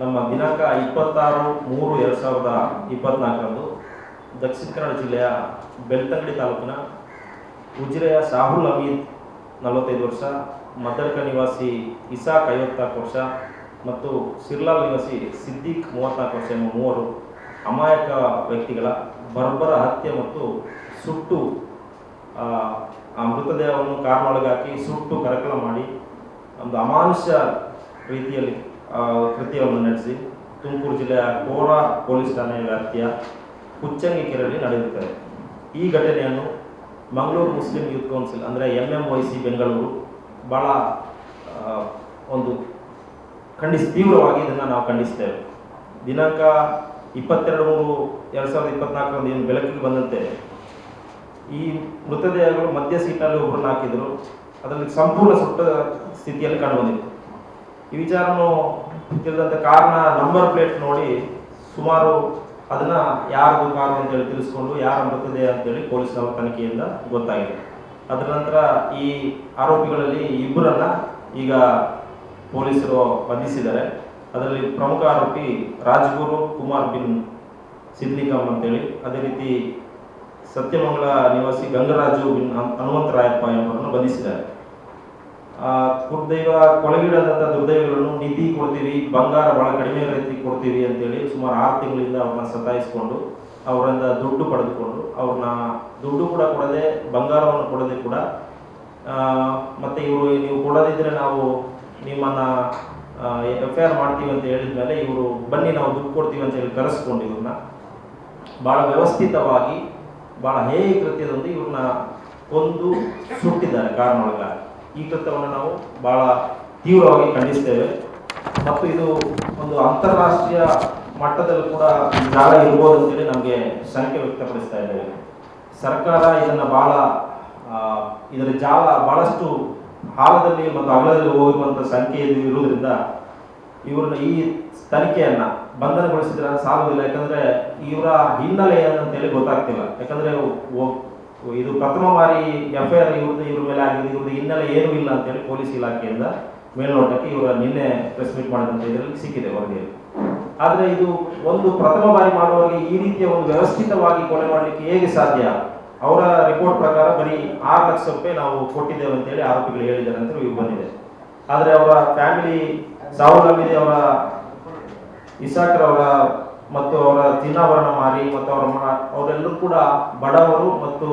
ನಮ್ಮ ದಿನಾಂಕ ಇಪ್ಪತ್ತಾರು ಮೂರು ಎರಡು ಸಾವಿರದ ಇಪ್ಪತ್ನಾಲ್ಕರಂದು ದಕ್ಷಿಣ ಕನ್ನಡ ಜಿಲ್ಲೆಯ ಬೆಳ್ತಂಗಡಿ ತಾಲೂಕಿನ ಉಜಿರೆಯ ಸಾಹುಲ್ ಅಮೀದ್ ನಲವತ್ತೈದು ವರ್ಷ ಮದರ್ಕ ನಿವಾಸಿ ಇಸಾಕ್ ಐವತ್ನಾಲ್ಕು ವರ್ಷ ಮತ್ತು ಸಿರ್ಲಾಲ್ ನಿವಾಸಿ ಸಿದ್ದಿಕ್ ಮೂವತ್ನಾಲ್ಕು ವರ್ಷ ಎಂಬ ಮೂವರು ಅಮಾಯಕ ವ್ಯಕ್ತಿಗಳ ಬರ್ಬರ ಹತ್ಯೆ ಮತ್ತು ಸುಟ್ಟು ಆ, ಮೃತದೇಹವನ್ನು ಕಾರ್ನೊಳಗಾಕಿ ಸುಟ್ಟು ಕರಕಲ ಮಾಡಿ ಒಂದು ಅಮಾನುಷ್ಯ ರೀತಿಯಲ್ಲಿ ಕೃತ್ಯವನ್ನು ನಡೆಸಿ, ತುಮಕೂರು ಜಿಲ್ಲೆಯ ಕೋರ ಪೊಲೀಸ್ ಠಾಣೆ ವ್ಯಾಪ್ತಿಯ ಕುಚ್ಚಂಗಿ ಕೆರೆಯಲ್ಲಿ ನಡೆಯುತ್ತದೆ ಈ ಘಟನೆಯನ್ನು ಮಂಗಳೂರು ಮುಸ್ಲಿಂ ಯೂತ್ ಕೌನ್ಸಿಲ್, ಅಂದರೆ M M Y C Bengaluru ಭಾಳ ಒಂದು ಖಂಡಿಸಿ, ತೀವ್ರವಾಗಿ ಇದನ್ನು ನಾವು ಖಂಡಿಸ್ತೇವೆ. ದಿನಾಂಕ ಇಪ್ಪತ್ತೆರಡು ಮೂರು ಎರಡು ಸಾವಿರದ ಇಪ್ಪತ್ನಾಲ್ಕರಂದು ಏನು ಬೆಳಕಿಗೆ ಬಂದಂತೆ, ಈ ಮೃತದೇಹಗಳು ಮಧ್ಯ ಸೀಟಲ್ಲಿ ಒಬ್ಬರನ್ನ ಹಾಕಿದರು. ಅದರಲ್ಲಿ ಸಂಪೂರ್ಣ ಸುಟ್ಟ ಸ್ಥಿತಿಯಲ್ಲಿ ಕಂಡುಬಂದಿತ್ತು ಈ ವಿಚಾರವನ್ನು ತಿಳಿದಂಥ ಕಾರ್ನ ನಂಬರ್ ಪ್ಲೇಟ್ ನೋಡಿ ಸುಮಾರು ಅದನ್ನ ಯಾರದು ಕಾರು ಅಂತೇಳಿ ತಿಳಿಸ್ಕೊಂಡು ಯಾರ ಮೃತದೇಹ ಅಂತೇಳಿ ಪೊಲೀಸರ ತನಿಖೆಯಿಂದ ಗೊತ್ತಾಗಿದೆ. ಅದರ ನಂತರ ಈ ಆರೋಪಿಗಳಲ್ಲಿ ಇಬ್ಬರನ್ನ ಈಗ ಪೊಲೀಸರು ಬಂಧಿಸಿದ್ದಾರೆ. ಅದರಲ್ಲಿ ಪ್ರಮುಖ ಆರೋಪಿ ರಾಜ್ಗುರು ಕುಮಾರ್ ಬಿನ್ ಸಿದ್ಲಿಕಮ್ ಅಂತೇಳಿ ಅದೇ ರೀತಿ ಸತ್ಯಮಂಗಲ ನಿವಾಸಿ ಗಂಗರಾಜು ಬಿನ್ ಹನ್- ಹನುಮಂತರಾಯಪ್ಪ ಎಂಬುವರನ್ನು ಬಂಧಿಸಿದ್ದಾರೆ. ದುರ್ದೈವ ಕೊಳಗಿಡದಂಥ ದುರ್ದೈವಗಳನ್ನು ನಿಧಿ ಕೊಡ್ತೀವಿ ಬಂಗಾರ ಬಹಳ ಕಡಿಮೆ ರೀತಿ ಕೊಡ್ತೀವಿ ಅಂತೇಳಿ ಸುಮಾರು ಆರು ತಿಂಗಳಿಂದ ಅವ್ರನ್ನ ಸತಾಯಿಸಿಕೊಂಡು ಅವರಿಂದ ದುಡ್ಡು ಪಡೆದುಕೊಂಡು ಅವ್ರನ್ನ ದುಡ್ಡು ಕೂಡ ಕೊಡದೆ, ಬಂಗಾರವನ್ನು ಕೊಡದೆ ಕೂಡ ಮತ್ತು ಇವರು ನೀವು ಕೊಡದಿದ್ರೆ ನಾವು ನಿಮ್ಮನ್ನ ಎಫ್ ಐ ಆರ್ ಮಾಡ್ತೀವಿ ಅಂತ ಹೇಳಿದ ಮೇಲೆ ಇವರು ಬನ್ನಿ ನಾವು ದುಡ್ಡು ಕೊಡ್ತೀವಿ ಅಂತ ಹೇಳಿ ಕರೆಸ್ಕೊಂಡು ಇವ್ರನ್ನ. ಬಹಳ ವ್ಯವಸ್ಥಿತವಾಗಿ, ಬಹಳ ಹೇಯ ಕೃತ್ಯದೊಂದು ಇವ್ರನ್ನ ಕೊಂದು ಸುಟ್ಟಿದ್ದಾರೆ ಕಾರಣೊಳಗ ಈ ಕೃತ್ಯವನ್ನು ನಾವು ಬಹಳ ತೀವ್ರವಾಗಿ ಖಂಡಿಸ್ತೇವೆ. ಮತ್ತು ಇದು ಒಂದು ಅಂತಾರಾಷ್ಟ್ರೀಯ ಮಟ್ಟದಲ್ಲೂ ಕೂಡ ಜಾಲ ಇರ್ಬೋದು ಅಂತೇಳಿ ನಮಗೆ ಶಂಕೆ ವ್ಯಕ್ತಪಡಿಸ್ತಾ ಇದ್ದೇವೆ. ಸರ್ಕಾರ ಇದನ್ನು ಬಹಳ ಇದರ ಜಾಲ ಬಹಳಷ್ಟು ಹಾಲದಲ್ಲಿ ಮತ್ತು ಅಗಲದಲ್ಲಿ ಹೋಗಿರುವಂಥ ಸಂಖ್ಯೆ ಇದು ಇರುವುದರಿಂದ ಇವ್ರನ್ನ ಈ ತನಿಖೆಯನ್ನ ಬಂಧನಗೊಳಿಸಿದ್ರೆ ಸಾಲುವುದಿಲ್ಲ ಯಾಕಂದ್ರೆ ಇವರ ಹಿನ್ನೆಲೆ ಏನಂತೇಳಿ ಗೊತ್ತಾಗ್ತಿಲ್ಲ. ಯಾಕಂದ್ರೆ ಇದು ಪ್ರಥಮ ಬಾರಿ ಎಫ್ ಐ ಆರ್ ಇವ್ರದ್ದು ಇವ್ರ ಮೇಲೆ ಆಗಿದೆ ಇವ್ರದ್ದು ಹಿನ್ನೆಲೆ ಏನೂ ಇಲ್ಲ ಅಂತೇಳಿ ಪೊಲೀಸ್ ಇಲಾಖೆಯಿಂದ ಮೇಲ್ನೋಟಕ್ಕೆ ಇವರ ನಿನ್ನೆ ಪ್ರೆಸ್ ಮೀಟ್ ಮಾಡಿದಂತ ಇದರಲ್ಲಿ ಸಿಕ್ಕಿದೆ ವರದಿಯಲ್ಲಿ. ಆದ್ರೆ ಇದು ಒಂದು ಪ್ರಥಮ ಬಾರಿ ಮಾಡುವವರಿಗೆ ಈ ರೀತಿಯ ಒಂದು ವ್ಯವಸ್ಥಿತವಾಗಿ ಕೊಲೆ ಮಾಡಲಿಕ್ಕೆ ಹೇಗೆ ಸಾಧ್ಯ? ಅವರ ರಿಪೋರ್ಟ್ ಪ್ರಕಾರ ಬರೀ ಆರು ಲಕ್ಷ ರೂಪಾಯಿ ನಾವು ಕೊಟ್ಟಿದ್ದೇವೆ ಅಂತೇಳಿ ಆರೋಪಿಗಳು ಹೇಳಿದ್ದಾರೆ ಅಂತ ಇವು ಬಂದಿದೆ. ಆದ್ರೆ ಅವರ ಫ್ಯಾಮಿಲಿ ಸಾವು ಅವರ ಇಸಾಕ್ರವರ ಮತ್ತು ಅವರ ಚಿನ್ನಾಭರಣ ಮಾರಿ ಮತ್ತು ಅವರ ಮ- ಅವರೆಲ್ಲರೂ ಕೂಡ ಬಡವರು ಮತ್ತು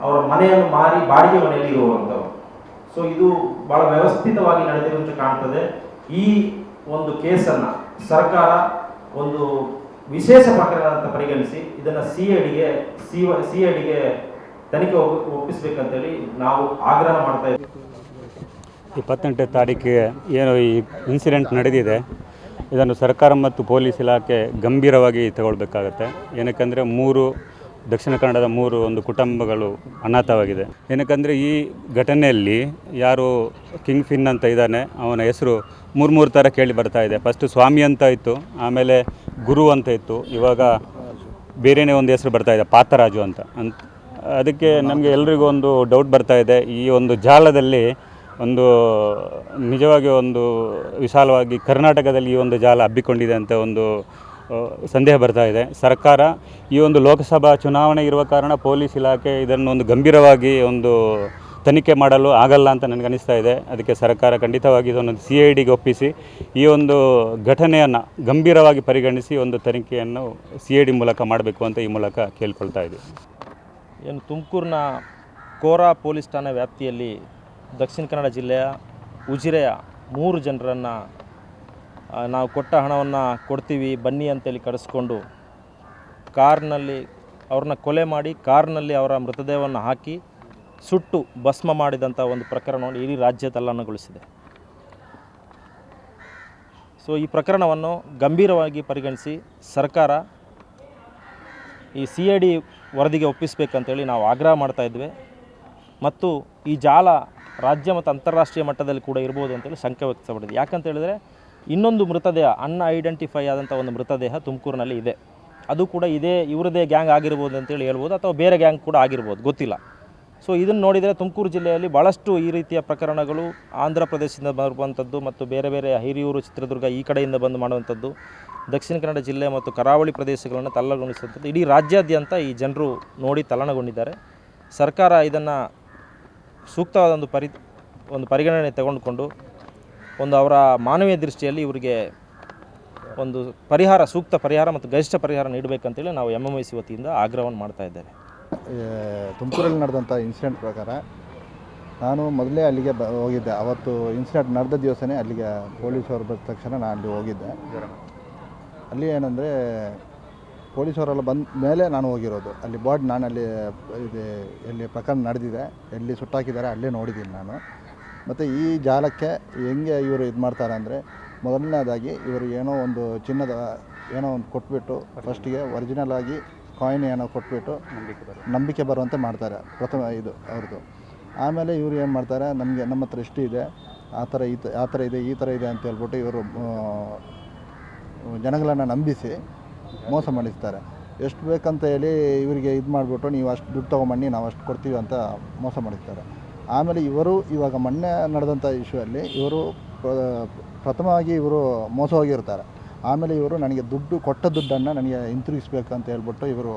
ಅವರ ಮನೆಯನ್ನು ಮಾರಿ ಬಾಡಿಗೆ ಮನೆಯಲ್ಲಿ ಇರುವಂಥವ್ರು ಸೊ ಇದು ಬಹಳ ವ್ಯವಸ್ಥಿತವಾಗಿ ನಡೆದಿರುವಂತೆ ಕಾಣ್ತದೆ. ಈ ಒಂದು ಕೇಸನ್ನು ಸರ್ಕಾರ ಒಂದು ವಿಶೇಷ ಪ್ರಕರಣ ಅಂತ ಪರಿಗಣಿಸಿ, ಇದನ್ನು ಸಿ ಐ ಡಿಗೆ ಸಿ ಸಿ ಐ ತನಿಖೆ ಒಪ್ಪಿಸ್ಬೇಕಂತೇಳಿ ನಾವು ಆಗ್ರಹ ಮಾಡ್ತಾ ಇದ್ದೀವಿ ಇಪ್ಪತ್ತೆಂಟನೇ ತಾರೀಕಿಗೆ ಏನು ಈ ಇನ್ಸಿಡೆಂಟ್ ನಡೆದಿದೆ. ಇದನ್ನು ಸರ್ಕಾರ ಮತ್ತು ಪೊಲೀಸ್ ಇಲಾಖೆ ಗಂಭೀರವಾಗಿ ತಗೊಳ್ಬೇಕಾಗತ್ತೆ. ಏನಕ್ಕೆಂದರೆ ಮೂರು ದಕ್ಷಿಣ ಕನ್ನಡದ ಮೂರು ಒಂದು ಕುಟುಂಬಗಳು ಅನಾಥವಾಗಿದೆ ಏನಕ್ಕೆಂದರೆ ಈ ಘಟನೆಯಲ್ಲಿ ಯಾರು ಕಿಂಗ್ ಫಿನ್ ಅಂತ ಇದ್ದಾನೆ, ಅವನ ಹೆಸರು ಮೂರು ಮೂರು ಥರ ಕೇಳಿ ಬರ್ತಾ ಇದೆ. ಫಸ್ಟು ಸ್ವಾಮಿ ಅಂತ ಇತ್ತು, ಆಮೇಲೆ ಗುರು ಅಂತ ಇತ್ತು, ಇವಾಗ ಬೇರೆಯೇ ಒಂದು ಹೆಸರು ಬರ್ತಾ ಇದೆ, ಪಾತರಾಜು ಅಂತ. ಅಂತ ಅದಕ್ಕೆ ನಮಗೆ ಎಲ್ರಿಗೂ ಒಂದು ಡೌಟ್ ಬರ್ತಾ ಇದೆ. ಈ ಒಂದು ಜಾಲದಲ್ಲಿ ಒಂದು ನಿಜವಾಗಿ ಒಂದು ವಿಶಾಲವಾಗಿ ಕರ್ನಾಟಕದಲ್ಲಿ ಈ ಒಂದು ಜಾಲ ಹಬ್ಬಿಕೊಂಡಿದೆ ಅಂತ ಒಂದು ಸಂದೇಹ ಬರ್ತಾ ಇದೆ. ಸರ್ಕಾರ ಈ ಒಂದು ಲೋಕಸಭಾ ಚುನಾವಣೆ ಇರುವ ಕಾರಣ ಪೊಲೀಸ್ ಇಲಾಖೆ ಇದನ್ನು ಒಂದು ಗಂಭೀರವಾಗಿ ಒಂದು ತನಿಖೆ ಮಾಡಲು ಆಗಲ್ಲ ಅಂತ ನನಗನ್ನಿಸ್ತಾ ಇದೆ. ಅದಕ್ಕೆ ಸರ್ಕಾರ ಖಂಡಿತವಾಗಿ ಇದನ್ನು ಸಿ ಐ ಡಿಗೆ ಒಪ್ಪಿಸಿ, ಈ ಒಂದು ಘಟನೆಯನ್ನು ಗಂಭೀರವಾಗಿ ಪರಿಗಣಿಸಿ ಒಂದು ತನಿಖೆಯನ್ನು ಸಿ ಐ ಡಿ ಮೂಲಕ ಮಾಡಬೇಕು ಅಂತ ಈ ಮೂಲಕ ಕೇಳ್ಕೊಳ್ತಾ ಇದ್ದೀವಿ. ಏನು ತುಮಕೂರಿನ ಕೋರಾ ಪೊಲೀಸ್ ಠಾಣೆ ವ್ಯಾಪ್ತಿಯಲ್ಲಿ ದಕ್ಷಿಣ ಕನ್ನಡ ಜಿಲ್ಲೆಯ ಉಜಿರೆಯ ಮೂರು ಜನರನ್ನು ನಾವು ಕೊಟ್ಟ ಹಣವನ್ನು ಕೊಡ್ತೀವಿ, ಬನ್ನಿ ಅಂತೇಳಿ ಕರೆಸ್ಕೊಂಡು ಕಾರ್ನಲ್ಲಿ ಅವ್ರನ್ನ ಕೊಲೆ ಮಾಡಿ, ಕಾರ್ನಲ್ಲಿ ಅವರ ಮೃತದೇಹವನ್ನು ಹಾಕಿ ಸುಟ್ಟು ಭಸ್ಮ ಮಾಡಿದಂಥ ಒಂದು ಪ್ರಕರಣವನ್ನು ಇಡೀ ರಾಜ್ಯ ತಲ್ಲಣಗೊಳಿಸಿದೆ. ಸೊ ಈ ಪ್ರಕರಣವನ್ನು ಗಂಭೀರವಾಗಿ ಪರಿಗಣಿಸಿ ಸರ್ಕಾರ ಈ ಸಿ ಐ ಡಿ ವರದಿಗೆ ಒಪ್ಪಿಸಬೇಕಂತೇಳಿ ನಾವು ಆಗ್ರಹ ಮಾಡ್ತಾಯಿದ್ವಿ ಮತ್ತು ಈ ಜಾಲ ರಾಜ್ಯ ಮತ್ತು ಅಂತಾರಾಷ್ಟ್ರೀಯ ಮಟ್ಟದಲ್ಲಿ ಕೂಡ ಇರ್ಬೋದು ಅಂತೇಳಿ ಶಂಕೆ ವ್ಯಕ್ತಪಡಿದೆ. ಯಾಕಂತ ಹೇಳಿದ್ರೆ, ಇನ್ನೊಂದು ಮೃತದೇಹ ಅನ್ಐಡೆಂಟಿಫೈ ಆದಂಥ ಒಂದು ಮೃತದೇಹ ತುಮಕೂರಿನಲ್ಲಿ ಇದೆ. ಅದು ಕೂಡ ಇದೇ, ಇವರದೇ ಗ್ಯಾಂಗ್ ಆಗಿರ್ಬೋದು ಅಂತೇಳಿ ಹೇಳ್ಬೋದು, ಅಥವಾ ಬೇರೆ ಗ್ಯಾಂಗ್ ಕೂಡ ಆಗಿರ್ಬೋದು, ಗೊತ್ತಿಲ್ಲ. ಸೊ ಇದನ್ನು ನೋಡಿದರೆ ತುಮಕೂರು ಜಿಲ್ಲೆಯಲ್ಲಿ ಭಾಳಷ್ಟು ಈ ರೀತಿಯ ಪ್ರಕರಣಗಳು ಆಂಧ್ರ ಪ್ರದೇಶದಿಂದ ಬರುವಂಥದ್ದು ಮತ್ತು ಬೇರೆ ಬೇರೆ ಹಿರಿಯೂರು, ಚಿತ್ರದುರ್ಗ ಈ ಕಡೆಯಿಂದ ಬಂದು ಮಾಡುವಂಥದ್ದು ದಕ್ಷಿಣ ಕನ್ನಡ ಜಿಲ್ಲೆ ಮತ್ತು ಕರಾವಳಿ ಪ್ರದೇಶಗಳನ್ನು ತಲ್ಲಗೊಳಿಸುವಂಥದ್ದು ಇಡೀ ರಾಜ್ಯಾದ್ಯಂತ ಈ ಜನರು ನೋಡಿ ತಲ್ಲಣಗೊಂಡಿದ್ದಾರೆ. ಸರ್ಕಾರ ಇದನ್ನು ಸೂಕ್ತವಾದ ಒಂದು ಪರಿ, ಒಂದು ಪರಿಗಣನೆ ತಗೊಂಡುಕೊಂಡು ಒಂದು ಅವರ ಮಾನವೀಯ ದೃಷ್ಟಿಯಲ್ಲಿ ಇವರಿಗೆ ಒಂದು ಪರಿಹಾರ, ಸೂಕ್ತ ಪರಿಹಾರ ಮತ್ತು ಗರಿಷ್ಠ ಪರಿಹಾರ ನೀಡಬೇಕಂತೇಳಿ ನಾವು ಎಂ ಎಂ ಐ ಸಿ ವತಿಯಿಂದ ಆಗ್ರಹವನ್ನು ಮಾಡ್ತಾ ಇದ್ದೇವೆ. ತುಮಕೂರಲ್ಲಿ ನಡೆದಂಥ ಇನ್ಸಿಡೆಂಟ್ ಪ್ರಕಾರ ನಾನು ಮೊದಲೇ ಅಲ್ಲಿಗೆ ಬ, ಹೋಗಿದ್ದೆ. ಅವತ್ತು ಇನ್ಸಿಡೆಂಟ್ ನಡೆದ ದಿವಸನೇ ಅಲ್ಲಿಗೆ ಪೊಲೀಸವರು ಬಂದ ತಕ್ಷಣ ನಾನು ಅಲ್ಲಿ ಹೋಗಿದ್ದೆ. ಅಲ್ಲಿ ಏನಂದರೆ ಪೊಲೀಸವರೆಲ್ಲ ಬಂದ ಮೇಲೆ ನಾನು ಹೋಗಿರೋದು. ಅಲ್ಲಿ ಬಾಡಿ ನಾನು ಅಲ್ಲಿ ಇದು ಎಲ್ಲಿ ಪ್ರಕರಣ ನಡೆದಿದೆ ಎಲ್ಲಿ ಸುಟ್ಟಾಕಿದ್ದಾರೆ ಅಲ್ಲೇ ನೋಡಿದ್ದೀನಿ ನಾನು. ಮತ್ತು ಈ ಜಾಲಕ್ಕೆ ಹೆಂಗೆ ಇವರು ಇದು ಮಾಡ್ತಾರೆ ಅಂದರೆ ಮೊದಲನೇದಾಗಿ ಇವರು ಏನೋ ಒಂದು ಚಿನ್ನದ ಏನೋ ಒಂದು ಕೊಟ್ಬಿಟ್ಟು ಫಸ್ಟಿಗೆ ಒರಿಜಿನಲ್ ಆಗಿ ಕಾಯಿನ್ ಏನೋ ಕೊಟ್ಬಿಟ್ಟು ನಂಬಿಕೆ ಬರುವಂತೆ ಮಾಡ್ತಾರೆ ಪ್ರಥಮ ಇದು ಅವ್ರದ್ದು ಆಮೇಲೆ ಇವರು ಏನು ಮಾಡ್ತಾರೆ ನಮಗೆ ನಮ್ಮ ಹತ್ರ ಇಷ್ಟು ಇದೆ ಆ ಥರ ಈ ಆ ಥರ ಇದೆ ಈ ಥರ ಇದೆ ಅಂತ ಹೇಳ್ಬಿಟ್ಟು ಇವರು ಜನಗಳನ್ನು ನಂಬಿಸಿ ಮೋಸ ಮಾಡಿಸ್ತಾರೆ. ಎಷ್ಟು ಬೇಕಂತ ಹೇಳಿ ಇವರಿಗೆ ಇದು ಮಾಡಿಬಿಟ್ಟು ನೀವು ಅಷ್ಟು ದುಡ್ಡು ತೊಗೊಂಬನ್ನಿ, ನಾವು ಅಷ್ಟು ಕೊಡ್ತೀವಿ ಅಂತ ಮೋಸ ಮಾಡಿಸ್ತಾರೆ. ಆಮೇಲೆ ಇವರು ಇವಾಗ ಮೊನ್ನೆ ನಡೆದಂಥ ಇಶ್ಯೂಯಲ್ಲಿ ಇವರು ಪ್ರಥಮವಾಗಿ ಇವರು ಮೋಸ ಹೋಗಿರ್ತಾರೆ. ಆಮೇಲೆ ಇವರು ನನಗೆ ದುಡ್ಡು, ಕೊಟ್ಟ ದುಡ್ಡನ್ನು ನನಗೆ ಹಿಂತಿರುಗಿಸ್ಬೇಕು ಅಂತ ಹೇಳ್ಬಿಟ್ಟು ಇವರು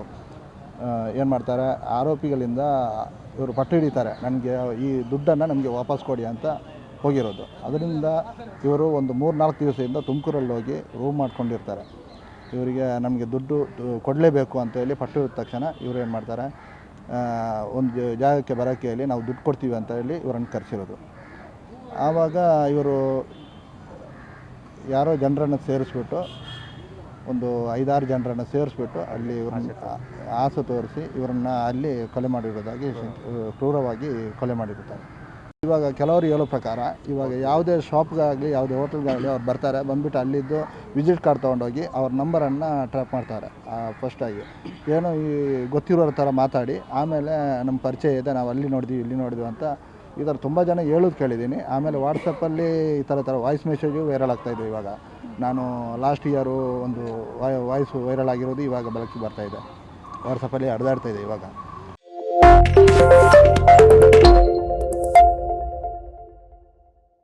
ಏನು ಮಾಡ್ತಾರೆ, ಆರೋಪಿಗಳಿಂದ ಇವರು ಪಟ್ಟು ಹಿಡಿತಾರೆ. ನನಗೆ ಈ ದುಡ್ಡನ್ನು ನಮಗೆ ವಾಪಸ್ ಕೊಡಿ ಅಂತ ಹೋಗಿರೋದು. ಅದರಿಂದ ಇವರು ಒಂದು ಮೂರು ನಾಲ್ಕು ದಿವಸದಿಂದ ತುಮಕೂರಲ್ಲಿ ಹೋಗಿ ರೂಮ್ ಮಾಡ್ಕೊಂಡಿರ್ತಾರೆ. ಇವರಿಗೆ ನಮಗೆ ದುಡ್ಡು ಕೊಡಲೇಬೇಕು ಅಂತ ಹೇಳಿ ಪಟ್ಟು ತಕ್ಷಣ ಇವರು ಏನು ಮಾಡ್ತಾರೆ ಒಂದು ಜಾಗಕ್ಕೆ ಬರೋಕ್ಕೆ ಹೇಳಿ ನಾವು ದುಡ್ಡು ಕೊಡ್ತೀವಿ ಅಂತ ಹೇಳಿ ಇವರನ್ನು ಕರೆಸಿರೋದು. ಆವಾಗ ಇವರು ಯಾರೋ ಜನರನ್ನು ಸೇರಿಸ್ಬಿಟ್ಟು ಒಂದು ಐದಾರು ಜನರನ್ನು ಸೇರಿಸ್ಬಿಟ್ಟು ಅಲ್ಲಿ ಇವ್ರನ್ನ ಆಸೆ ತೋರಿಸಿ ಇವರನ್ನ ಅಲ್ಲಿ ಕೊಲೆ ಮಾಡಿರೋದಾಗಿ ಕ್ರೂರವಾಗಿ ಕೊಲೆ ಮಾಡಿರುತ್ತಾರೆ. ಇವಾಗ ಕೆಲವರು ಹೇಳೋ ಪ್ರಕಾರ ಇವಾಗ ಯಾವುದೇ ಶಾಪ್ಗಾಗಲಿ, ಯಾವುದೇ ಹೋಟೆಲ್ಗಾಗಲಿ ಅವ್ರು ಬರ್ತಾರೆ. ಬಂದುಬಿಟ್ಟು ಅಲ್ಲಿದ್ದು ವಿಸಿಟ್ ಕಾರ್ಡ್ ತೊಗೊಂಡೋಗಿ ಅವ್ರ ನಂಬರನ್ನು ಟ್ರ್ಯಾಪ್ ಮಾಡ್ತಾರೆ ಫಸ್ಟಾಗಿ ಏನೋ ಈ ಗೊತ್ತಿರೋರ ಥರ ಮಾತಾಡಿ, ಆಮೇಲೆ ನಮ್ಮ ಪರಿಚಯ ಇದೆ, ನಾವು ಅಲ್ಲಿ ನೋಡಿದ್ವಿ, ಇಲ್ಲಿ ನೋಡಿದ್ವಿ ಅಂತ ಈ ಥರ ತುಂಬ ಜನ ಹೇಳೋದು ಕೇಳಿದ್ದೀನಿ. ಆಮೇಲೆ ವಾಟ್ಸಪ್ಪಲ್ಲಿ ಈ ಥರ ಥರ ವಾಯ್ಸ್ ಮೆಸೇಜು ವೈರಲ್ ಆಗ್ತಾಯಿದೆ ಇವಾಗ. ನಾನು ಲಾಸ್ಟ್ ಇಯರು ಒಂದು ವಾಯ್ಸ್ ವೈರಲ್ ಆಗಿರೋದು ಇವಾಗ ಬೆಳಕಿಗೆ ಬರ್ತಾಯಿದೆ ವಾಟ್ಸಪ್ಪಲ್ಲಿ ಇದೆ ಇವಾಗ.